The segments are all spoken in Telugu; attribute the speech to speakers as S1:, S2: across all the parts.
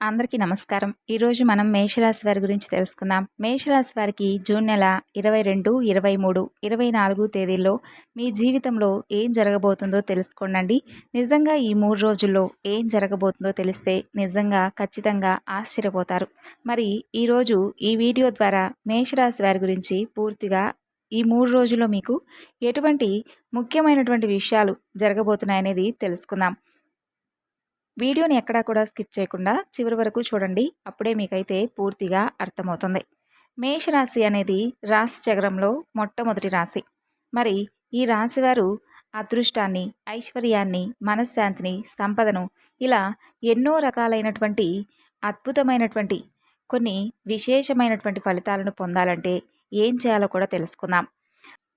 S1: అందరికీ నమస్కారం. ఈరోజు మనం మేషరాశి వారి గురించి తెలుసుకుందాం. మేషరాశి వారికి జూన్ నెల ఇరవై రెండు ఇరవై మూడు ఇరవై నాలుగు తేదీల్లో మీ జీవితంలో ఏం జరగబోతుందో తెలుసుకోండి నిజంగా ఈ మూడు రోజుల్లో ఏం జరగబోతుందో తెలిస్తే నిజంగా ఖచ్చితంగా ఆశ్చర్యపోతారు. మరి ఈరోజు ఈ వీడియో ద్వారా మేషరాశి వారి గురించి పూర్తిగా ఈ మూడు రోజుల్లో మీకు ఎటువంటి ముఖ్యమైనటువంటి విషయాలు జరగబోతున్నాయనేది తెలుసుకుందాం. వీడియోని ఎక్కడా కూడా స్కిప్ చేయకుండా చివరి వరకు చూడండి. అప్పుడే మీకైతే పూర్తిగా అర్థమవుతుంది. మేషరాశి అనేది రాశి చక్రంలో మొట్టమొదటి రాశి. మరి ఈ రాశి వారు అదృష్టాన్ని ఐశ్వర్యాన్ని మనశ్శాంతిని సంపదను ఇలా ఎన్నో రకాలైనటువంటి అద్భుతమైనటువంటి కొన్ని విశేషమైనటువంటి ఫలితాలను పొందాలంటే ఏం చేయాలో కూడా తెలుసుకుందాం.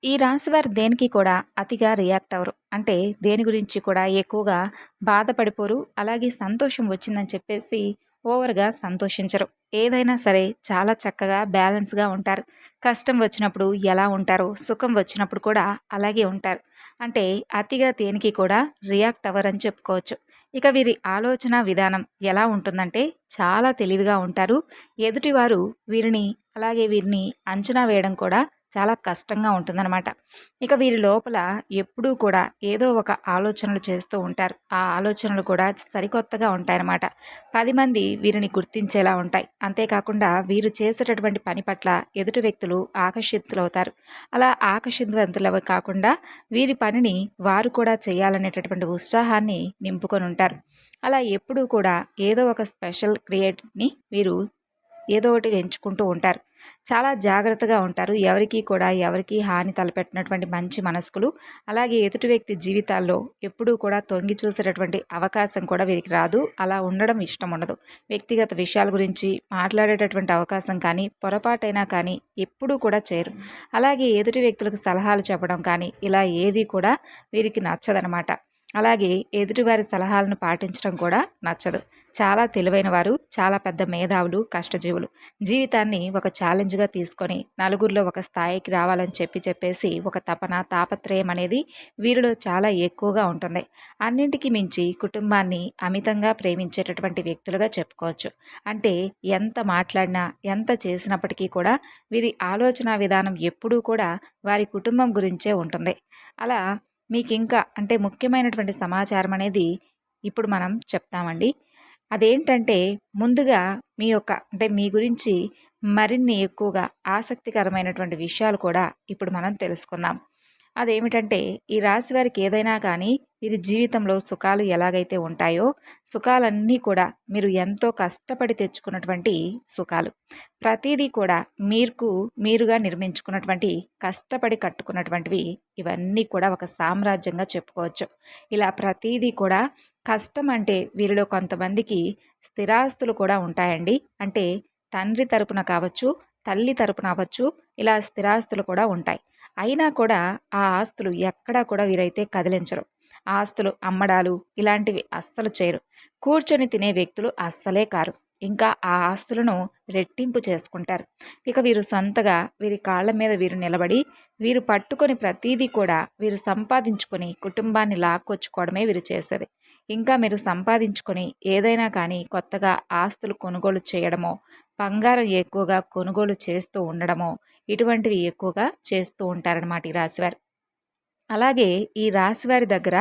S1: ఈ రాశివారు దేనికి కూడా అతిగా రియాక్ట్ అవరు. అంటే దేని గురించి కూడా ఎక్కువగా బాధపడిపోరు. అలాగే సంతోషం వచ్చిందని చెప్పేసి ఓవర్గా సంతోషించరు. ఏదైనా సరే చాలా చక్కగా బ్యాలెన్స్గా ఉంటారు. కష్టం వచ్చినప్పుడు ఎలా ఉంటారో? సుఖం వచ్చినప్పుడు కూడా అలాగే ఉంటారు. అంటే అతిగా దేనికి కూడా రియాక్ట్ అవ్వరని చెప్పుకోవచ్చు. ఇక వీరి ఆలోచన విధానం ఎలా ఉంటుందంటే చాలా తెలివిగా ఉంటారు. ఎదుటివారు వీరిని అలాగే వీరిని అంచనా వేయడం కూడా చాలా కష్టంగా ఉంటుందన్నమాట. ఇక వీరి లోపల ఎప్పుడూ కూడా ఏదో ఒక ఆలోచనలు చేస్తూ ఉంటారు. ఆ ఆలోచనలు కూడా సరికొత్తగా ఉంటాయన్నమాట. పది మంది వీరిని గుర్తించేలా ఉంటాయి. అంతేకాకుండా వీరు చేసేటటువంటి పని పట్ల ఎదుటి వ్యక్తులు ఆకర్షితులవుతారు. అలా ఆకర్షితువంతులవి కాకుండా వీరి పనిని వారు కూడా చేయాలనేటటువంటి ఉత్సాహాన్ని నింపుకొని ఉంటారు. అలా ఎప్పుడూ కూడా ఏదో ఒక స్పెషల్ క్రియేట్ని వీరు ఏదో ఒకటి ఎంచుకుంటూ ఉంటారు. చాలా జాగ్రత్తగా ఉంటారు. ఎవరికి కూడా ఎవరికి హాని తలపెట్టినటువంటి మంచి మనస్కులు అలాగే ఎదుటి వ్యక్తి జీవితాల్లో ఎప్పుడూ కూడా తొంగి చూసేటటువంటి అవకాశం కూడా వీరికి రాదు. అలా ఉండడం ఇష్టం ఉండదు. వ్యక్తిగత విషయాల గురించి మాట్లాడేటటువంటి అవకాశం కానీ పొరపాటైనా కానీ ఎప్పుడూ కూడా చేయరు. అలాగే ఎదుటి వ్యక్తులకు సలహాలు చెప్పడం కానీ ఇలా ఏది కూడా వీరికి నచ్చదనమాట. అలాగే ఎదుటివారి సలహాలను పాటించడం కూడా నచ్చదు. చాలా తెలివైన వారు చాలా పెద్ద మేధావులు కష్టజీవులు. జీవితాన్ని ఒక ఛాలెంజ్గా తీసుకొని నలుగురిలో ఒక స్థాయికి రావాలని చెప్పి చెప్పేసి ఒక తపన తాపత్రయం అనేది వీరిలో చాలా ఎక్కువగా ఉంటుంది. అన్నింటికి మించి కుటుంబాన్ని అమితంగా ప్రేమించేటటువంటి వ్యక్తులుగా చెప్పుకోవచ్చు. అంటే ఎంత మాట్లాడినా ఎంత చేసినప్పటికీ కూడా వీరి ఆలోచన విధానం ఎప్పుడూ కూడా వారి కుటుంబం గురించే ఉంటుంది. అలా మీకు ఇంకా అంటే ముఖ్యమైనటువంటి సమాచారం అనేది ఇప్పుడు మనం చెప్తామండి. అదేంటంటే ముందుగా మీ యొక్క అంటే మీ గురించి మరిన్ని ఎక్కువగా ఆసక్తికరమైనటువంటి విషయాలు కూడా ఇప్పుడు మనం తెలుసుకుందాం. అదేమిటంటే ఈ రాశి వారికి ఏదైనా కానీ వీరి జీవితంలో సుఖాలు ఎలాగైతే ఉంటాయో సుఖాలన్నీ కూడా మీరు ఎంతో కష్టపడి తెచ్చుకున్నటువంటి సుఖాలు. ప్రతిదీ కూడా మీకు మీరుగా నిర్మించుకున్నటువంటి కష్టపడి కట్టుకున్నటువంటివి ఇవన్నీ కూడా ఒక సామ్రాజ్యంగా చెప్పుకోవచ్చు. ఇలా ప్రతిదీ కూడా కష్టం అంటే వీరిలో కొంతమందికి స్థిరాస్తులు కూడా ఉంటాయండి. అంటే తండ్రి తరపున కావచ్చు తల్లి తరపున అవ్వచ్చు ఇలా స్థిరాస్తులు కూడా ఉంటాయి. అయినా కూడా ఆ ఆస్తులు ఎక్కడా కూడా వీరైతే కదిలించరు. ఆస్తులు అమ్మడాలు ఇలాంటివి అస్సలు చేయరు. కూర్చొని తినే వ్యక్తులు అస్సలే కారు. ఇంకా ఆ ఆస్తులను రెట్టింపు చేసుకుంటారు. ఇక వీరు సొంతగా వీరి కాళ్ళ మీద వీరు నిలబడి వీరు పట్టుకొని ప్రతీదీ కూడా వీరు సంపాదించుకొని కుటుంబాన్ని లాక్కొచ్చుకోవడమే వీరు చేసేది. ఇంకా మీరు సంపాదించుకొని ఏదైనా కానీ కొత్తగా ఆస్తులు కొనుగోలు చేయడమో బంగారం ఎక్కువగా కొనుగోలు చేస్తూ ఉండడమో ఇటువంటివి ఎక్కువగా చేస్తూ ఉంటారనమాట ఈ రాశివారు. అలాగే ఈ రాశి వారి దగ్గర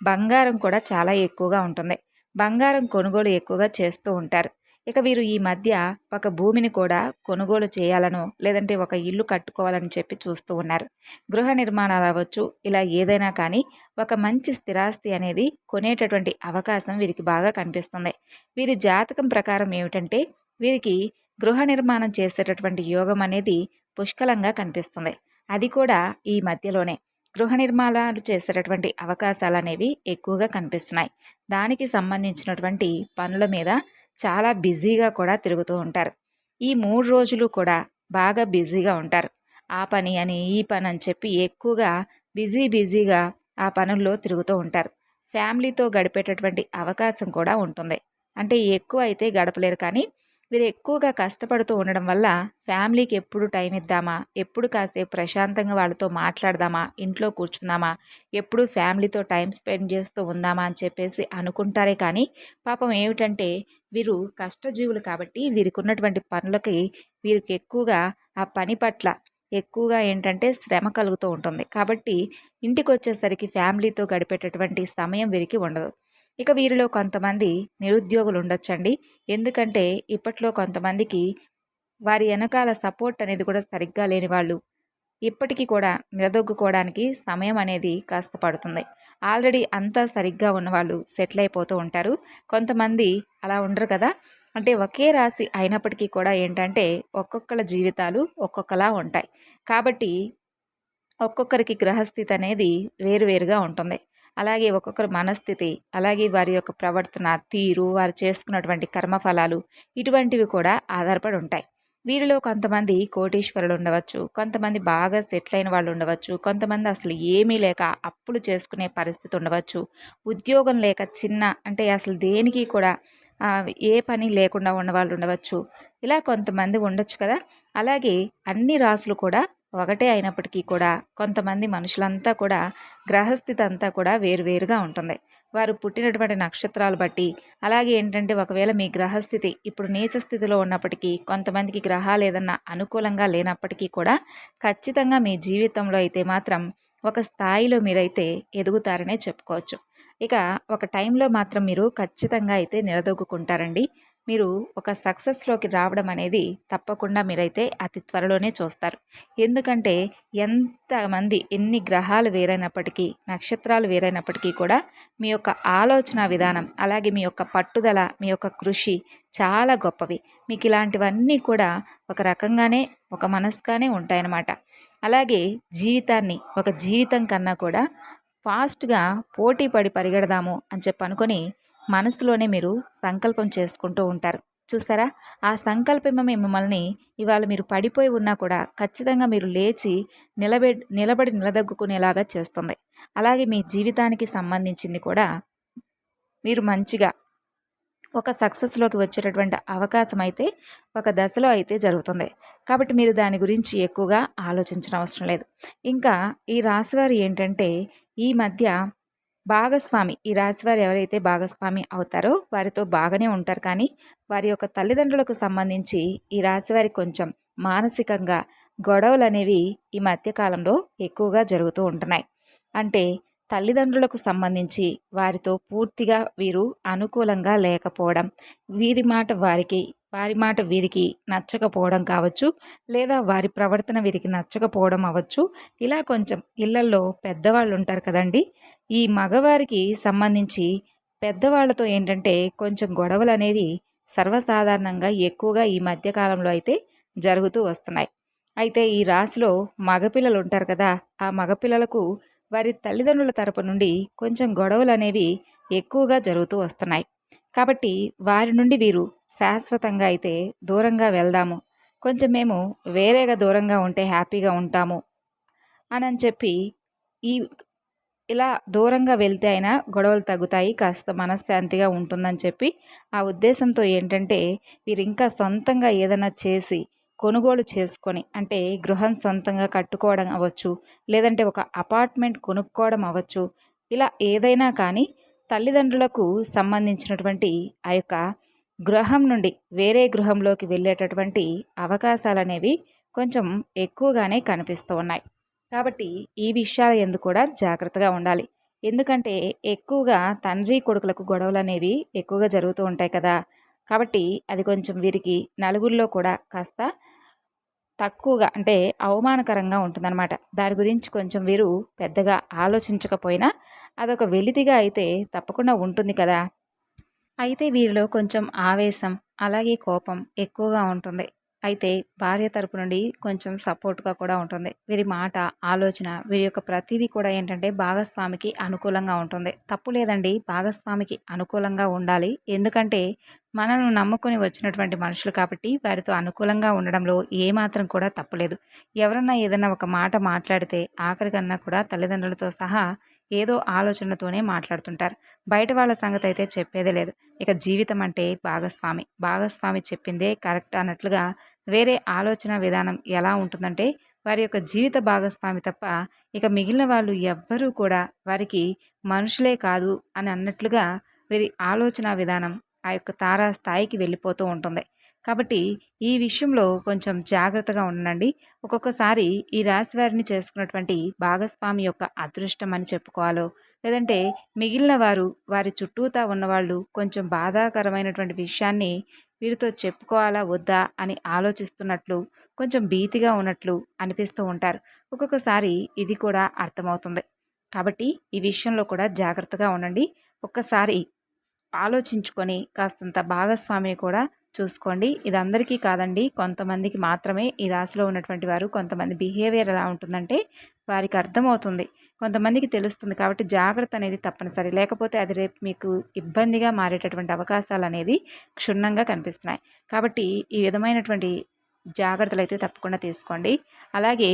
S1: బంగారం కూడా చాలా ఎక్కువగా ఉంటుంది. బంగారం కొనుగోలు ఎక్కువగా చేస్తూ ఉంటారు. ఇక వీరు ఈ మధ్య ఒక భూమిని కూడా కొనుగోలు చేయాలనో లేదంటే ఒక ఇల్లు కట్టుకోవాలని చెప్పి చూస్తూ ఉన్నారు. గృహ నిర్మాణాలు అవ్వచ్చు ఇలా ఏదైనా కానీ ఒక మంచి స్థిరాస్తి అనేది కొనేటటువంటి అవకాశం వీరికి బాగా కనిపిస్తుంది. వీరి జాతకం ప్రకారం ఏమిటంటే వీరికి గృహ నిర్మాణం చేసేటటువంటి యోగం అనేది పుష్కలంగా కనిపిస్తుంది. అది కూడా ఈ మధ్యలోనే. గృహ నిర్మాణాలు చేసేటటువంటి అవకాశాలు అనేవి ఎక్కువగా కనిపిస్తున్నాయి. దానికి సంబంధించినటువంటి పనుల మీద చాలా బిజీగా కూడా తిరుగుతూ ఉంటారు. ఈ మూడు రోజులు కూడా బాగా బిజీగా ఉంటారు. ఆ పని అని ఈ పని అని చెప్పి ఎక్కువగా బిజీ బిజీగా ఆ పనుల్లో తిరుగుతూ ఉంటారు. ఫ్యామిలీతో గడిపేటటువంటి అవకాశం కూడా ఉంటుంది. అంటే ఎక్కువ అయితే గడపలేరు కానీ వీరు ఎక్కువగా కష్టపడుతూ ఉండడం వల్ల ఫ్యామిలీకి ఎప్పుడు టైం ఇద్దామా? ఎప్పుడు కాసేపు ప్రశాంతంగా వాళ్ళతో మాట్లాడదామా? ఇంట్లో కూర్చుందామా? ఎప్పుడు ఫ్యామిలీతో టైం స్పెండ్ చేస్తూ ఉందామా? అని చెప్పేసి అనుకుంటారే కానీ పాపం ఏమిటంటే వీరు కష్టజీవులు కాబట్టి వీరికి ఉన్నటువంటి పనులకి వీరికి ఎక్కువగా ఆ పని పట్ల ఎక్కువగా ఏంటంటే శ్రమ కలుగుతూ ఉంటుంది. కాబట్టి ఇంటికి వచ్చేసరికి ఫ్యామిలీతో గడిపేటటువంటి సమయం వీరికి ఉండదు. ఇక వీరిలో కొంతమంది నిరుద్యోగులు ఉండొచ్చండి ఎందుకంటే ఇప్పట్లో కొంతమందికి వారి వెనకాల సపోర్ట్ అనేది కూడా సరిగ్గా లేని వాళ్ళు. ఇప్పటికీ కూడా నిలదొక్కుకోవడానికి సమయం అనేది కాస్త పడుతుంది. ఆల్రెడీ అంతా సరిగ్గా ఉన్నవాళ్ళు సెటిల్ అయిపోతూ ఉంటారు. కొంతమంది అలా ఉండరు కదా. అంటే ఒకే రాశి అయినప్పటికీ కూడా ఏంటంటే ఒక్కొక్కల జీవితాలు ఒక్కొక్కలా ఉంటాయి. కాబట్టి ఒక్కొక్కరికి గ్రహస్థితి అనేది వేరువేరుగా ఉంటుంది. అలాగే ఒక్కొక్కరి మనస్థితి అలాగే వారి యొక్క ప్రవర్తన తీరు వారు చేసుకున్నటువంటి కర్మఫలాలు ఇటువంటివి కూడా ఆధారపడి ఉంటాయి. వీరిలో కొంతమంది కోటీశ్వరులు ఉండవచ్చు కొంతమంది బాగా సెటిల్ అయిన వాళ్ళు ఉండవచ్చు కొంతమంది అసలు ఏమీ లేక అప్పులు చేసుకునే పరిస్థితి ఉండవచ్చు ఉద్యోగం లేక చిన్న అంటే అసలు దేనికి కూడా ఏ పని లేకుండా ఉన్నవాళ్ళు ఉండవచ్చు. ఇలా కొంతమంది ఉండొచ్చు కదా. అలాగే అన్ని రాసులు కూడా ఒకటే అయినప్పటికీ కూడా కొంతమంది మనుషులంతా కూడా గ్రహస్థితి అంతా కూడా వేరువేరుగా ఉంటుంది. వారు పుట్టినటువంటి నక్షత్రాలు బట్టి అలాగే ఏంటంటే ఒకవేళ మీ గ్రహస్థితి ఇప్పుడు నీచ స్థితిలో ఉన్నప్పటికీ కొంతమందికి గ్రహాలు ఏదన్నా అనుకూలంగా లేనప్పటికీ కూడా ఖచ్చితంగా మీ జీవితంలో అయితే మాత్రం ఒక స్థాయిలో మీరైతే ఎదుగుతారనే చెప్పుకోవచ్చు. ఇక ఒక టైంలో మాత్రం మీరు ఖచ్చితంగా అయితే నిలదొక్కుంటారండి మీరు ఒక సక్సెస్లోకి రావడం అనేది తప్పకుండా మీరైతే అతి త్వరలోనే చూస్తారు. ఎందుకంటే ఎంతమంది ఎన్ని గ్రహాలు వేరైనప్పటికీ నక్షత్రాలు వేరైనప్పటికీ కూడా మీ యొక్క ఆలోచన విధానం అలాగే మీ యొక్క పట్టుదల మీ యొక్క కృషి చాలా గొప్పవి. మీకు ఇలాంటివన్నీ కూడా ఒక రకంగానే ఒక మనసుగానే ఉంటాయన్నమాట. అలాగే జీవితాన్ని ఒక జీవితం కన్నా కూడా ఫాస్ట్గా పోటీ పడి పరిగెడదాము అని చెప్పి అనుకొని మనసులోనే మీరు సంకల్పం చేసుకుంటూ ఉంటారు. చూస్తారా ఆ సంకల్పమే మిమ్మల్ని ఇవాళ మీరు పడిపోయి ఉన్నా కూడా ఖచ్చితంగా మీరు లేచి నిలబె నిలబడి నిలదగ్గుకునేలాగా చేస్తుంది. అలాగే మీ జీవితానికి సంబంధించింది కూడా మీరు మంచిగా ఒక సక్సెస్లోకి వచ్చేటటువంటి అవకాశం అయితే ఒక దశలో అయితే జరుగుతుంది. కాబట్టి మీరు దాని గురించి ఎక్కువగా ఆలోచించిన అవసరం లేదు. ఇంకా ఈ రాశివారు ఏంటంటే ఈ మధ్య భాగస్వామి. ఈ రాశివారు ఎవరైతే భాగస్వామి అవుతారో వారితో బాగానే ఉంటారు. కానీ వారి యొక్క తల్లిదండ్రులకు సంబంధించి ఈ రాశివారి కొంచెం మానసికంగా గొడవలు అనేవి ఈ మధ్యకాలంలో ఎక్కువగా జరుగుతూ ఉంటున్నాయి. అంటే తల్లిదండ్రులకు సంబంధించి వారితో పూర్తిగా వీరు అనుకూలంగా లేకపోవడం వీరి మాట వారికి వారి మాట వీరికి నచ్చకపోవడం కావచ్చు లేదా వారి ప్రవర్తన వీరికి నచ్చకపోవడం అవ్వచ్చు. ఇలా కొంచెం ఇళ్ళల్లో పెద్దవాళ్ళు ఉంటారు కదండి. ఈ మగవారికి సంబంధించి పెద్దవాళ్ళతో ఏంటంటే కొంచెం గొడవలు అనేవి సర్వసాధారణంగా ఎక్కువగా ఈ మధ్యకాలంలో అయితే జరుగుతూ వస్తున్నాయి. అయితే ఈ రాశిలో మగపిల్లలు ఉంటారు కదా ఆ మగపిల్లలకు వారి తల్లిదండ్రుల తరపు నుండి కొంచెం గొడవలు అనేవి ఎక్కువగా జరుగుతూ వస్తున్నాయి. కాబట్టి వారి నుండి వీరు శాశ్వతంగా అయితే దూరంగా వెళ్దాము. కొంచెం మేము వేరేగా దూరంగా ఉంటే హ్యాపీగా ఉంటాము అని చెప్పి ఈ ఇలా దూరంగా వెళ్తే అయినా గొడవలు తగ్గుతాయి. కాస్త మనశ్శాంతిగా ఉంటుందని చెప్పి ఆ ఉద్దేశంతో ఏంటంటే వీరు ఇంకా సొంతంగా ఏదైనా చేసి కొనుగోలు చేసుకొని అంటే గృహం సొంతంగా కట్టుకోవడం అవ్వచ్చు లేదంటే ఒక అపార్ట్మెంట్ కొనుక్కోవడం అవ్వచ్చు ఇలా ఏదైనా కానీ తల్లిదండ్రులకు సంబంధించినటువంటి ఆ యొక్క గృహం నుండి వేరే గృహంలోకి వెళ్ళేటటువంటి అవకాశాలు అనేవి కొంచెం ఎక్కువగానే కనిపిస్తూ ఉన్నాయి. కాబట్టి ఈ విషయాల ఎందు కూడా జాగ్రత్తగా ఉండాలి. ఎందుకంటే ఎక్కువగా తండ్రి కొడుకులకు గొడవలు అనేవి ఎక్కువగా జరుగుతూ ఉంటాయి కదా. కాబట్టి అది కొంచెం వీరికి నలుగురిలో కూడా కాస్త తక్కువగా అంటే అవమానకరంగా ఉంటుందన్నమాట. దాని గురించి కొంచెం వీరు పెద్దగా ఆలోచించకపోయినా అదొక వెలితిగా అయితే తప్పకుండా ఉంటుంది కదా. అయితే వీరిలో కొంచెం ఆవేశం అలాగే కోపం ఎక్కువగా ఉంటుంది. అయితే భార్య తరపు నుండి కొంచెం సపోర్ట్గా కూడా ఉంటుంది. వీరి మాట ఆలోచన వీరి యొక్క ప్రతిదీ కూడా ఏంటంటే భాగస్వామికి అనుకూలంగా ఉంటుంది. తప్పు లేదండి భాగస్వామికి అనుకూలంగా ఉండాలి. ఎందుకంటే మనను నమ్ముకొని వచ్చినటువంటి మనుషులు కాబట్టి వారితో అనుకూలంగా ఉండడంలో ఏమాత్రం కూడా తప్పులేదు. ఎవరన్నా ఏదన్నా ఒక మాట మాట్లాడితే ఆఖరికన్నా కూడా తల్లిదండ్రులతో సహా ఏదో ఆలోచనతోనే మాట్లాడుతుంటారు. బయట వాళ్ళ సంగతి అయితే చెప్పేదే లేదు. ఇక జీవితం అంటే భాగస్వామి. భాగస్వామి చెప్పిందే కరెక్ట్ అన్నట్లుగా వేరే ఆలోచన విధానం ఎలా ఉంటుందంటే వారి యొక్క జీవిత భాగస్వామి తప్ప ఇక మిగిలిన వాళ్ళు ఎవ్వరూ కూడా వారికి మనుషులే కాదు అని అన్నట్లుగా వీరి ఆలోచన విధానం ఆ యొక్క తారా స్థాయికి వెళ్ళిపోతూ ఉంటుంది. కాబట్టి ఈ విషయంలో కొంచెం జాగ్రత్తగా ఉండండి. ఒక్కొక్కసారి ఈ రాశి వారిని చేసుకున్నటువంటి భాగస్వామి యొక్క అదృష్టం అని చెప్పుకోవాలో లేదంటే మిగిలిన వారు వారి చుట్టూతా ఉన్నవాళ్ళు కొంచెం బాధాకరమైనటువంటి విషయాన్ని వీరితో చెప్పుకోవాలా వద్దా అని ఆలోచిస్తున్నట్లు కొంచెం భీతిగా ఉన్నట్లు అనిపిస్తూ ఉంటారు. ఒక్కొక్కసారి ఇది కూడా అర్థమవుతుంది. కాబట్టి ఈ విషయంలో కూడా జాగ్రత్తగా ఉండండి. ఒక్కసారి ఆలోచించుకొని కాస్తంత భాగస్వామిని కూడా చూసుకోండి. ఇది అందరికీ కాదండి. కొంతమందికి మాత్రమే ఈ రాశిలో ఉన్నటువంటి వారు కొంతమంది బిహేవియర్ ఎలా ఉంటుందంటే వారికి అర్థమవుతుంది. కొంతమందికి తెలుస్తుంది కాబట్టి జాగ్రత్త అనేది తప్పనిసరి. లేకపోతే అది రేపు మీకు ఇబ్బందిగా మారేటటువంటి అవకాశాలు అనేది క్షుణ్ణంగా కనిపిస్తున్నాయి. కాబట్టి ఈ విధమైనటువంటి జాగ్రత్తలు అయితే తప్పకుండా తీసుకోండి. అలాగే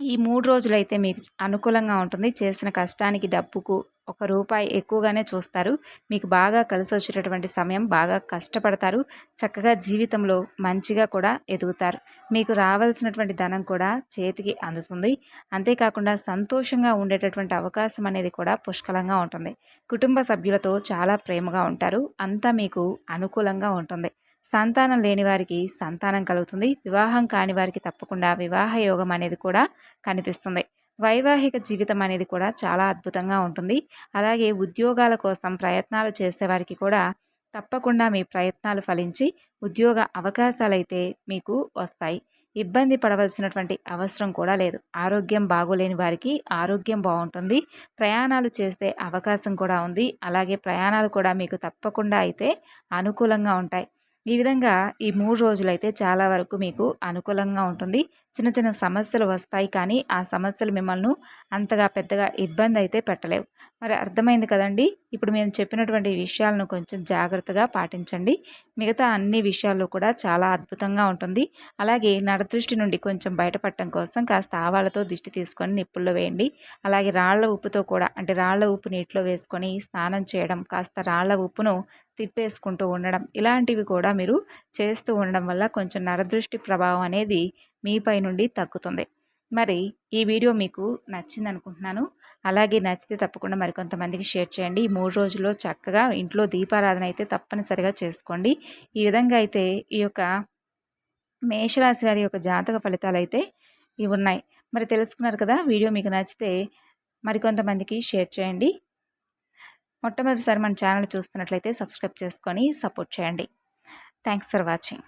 S1: ఈ మూడు రోజులైతే మీకు అనుకూలంగా ఉంటుంది. చేసిన కష్టానికి డబ్బుకు ఒక రూపాయి ఎక్కువగానే చూస్తారు. మీకు బాగా కలిసి వచ్చేటటువంటి సమయం బాగా కష్టపడతారు. చక్కగా జీవితంలో మంచిగా కూడా ఎదుగుతారు. మీకు రావాల్సినటువంటి ధనం కూడా చేతికి అందుతుంది. అంతేకాకుండా సంతోషంగా ఉండేటటువంటి అవకాశం అనేది కూడా పుష్కలంగా ఉంటుంది. కుటుంబ సభ్యులతో చాలా ప్రేమగా ఉంటారు. అంతా మీకు అనుకూలంగా ఉంటుంది. సంతానం లేని వారికి సంతానం కలుగుతుంది. వివాహం కాని వారికి తప్పకుండా వివాహ యోగం అనేది కూడా కనిపిస్తుంది. వైవాహిక జీవితం అనేది కూడా చాలా అద్భుతంగా ఉంటుంది. అలాగే ఉద్యోగాల కోసం ప్రయత్నాలు చేసేవారికి కూడా తప్పకుండా మీ ప్రయత్నాలు ఫలించి ఉద్యోగ అవకాశాలైతే మీకు వస్తాయి. ఇబ్బంది పడవలసినటువంటి అవసరం కూడా లేదు. ఆరోగ్యం బాగోలేని వారికి ఆరోగ్యం బాగుంటుంది. ప్రయాణాలు చేసే అవకాశం కూడా ఉంది. అలాగే ప్రయాణాలు కూడా మీకు తప్పకుండా అయితే అనుకూలంగా ఉంటాయి. ఈ విధంగా ఈ మూడు రోజులైతే చాలా వరకు మీకు అనుకూలంగా ఉంటుంది. చిన్న చిన్న సమస్యలు వస్తాయి కానీ ఆ సమస్యలు మిమ్మల్ని అంతగా పెద్దగా ఇబ్బంది అయితే పెట్టలేవు. మరి అర్థమైంది కదండి? ఇప్పుడు మేము చెప్పినటువంటి విషయాలను కొంచెం జాగ్రత్తగా పాటించండి. మిగతా అన్ని విషయాల్లో కూడా చాలా అద్భుతంగా ఉంటుంది. అలాగే నడదృష్టి నుండి కొంచెం బయటపడటం కోసం కాస్త ఆవాలతో దిష్టి తీసుకొని నిప్పుల్లో వేయండి. అలాగే రాళ్ళ ఉప్పుతో కూడా అంటే రాళ్ళ ఉప్పు నీటిలో వేసుకొని స్నానం చేయడం కాస్త రాళ్ళ ఉప్పును తిప్పేసుకుంటూ ఉండడం ఇలాంటివి కూడా మీరు చేస్తూ ఉండడం వల్ల కొంచెం నరదృష్టి ప్రభావం అనేది మీపై నుండి తగ్గుతుంది. మరి ఈ వీడియో మీకు నచ్చింది అనుకుంటున్నాను అలాగే నచ్చితే తప్పకుండా మరికొంతమందికి షేర్ చేయండి. ఈ మూడు రోజుల్లో చక్కగా ఇంట్లో దీపారాధన అయితే తప్పనిసరిగా చేసుకోండి. ఈ విధంగా అయితే ఈ యొక్క మేషరాశి వారి యొక్క జాతక ఫలితాలు అయితే ఇవి ఉన్నాయి. మరి తెలుసుకున్నారు కదా వీడియో మీకు నచ్చితే మరికొంతమందికి షేర్ చేయండి. మొట్టమొదటిసారి మన ఛానల్ చూస్తున్నట్లయితే సబ్స్క్రైబ్ చేసుకొని సపోర్ట్ చేయండి. Thanks for watching.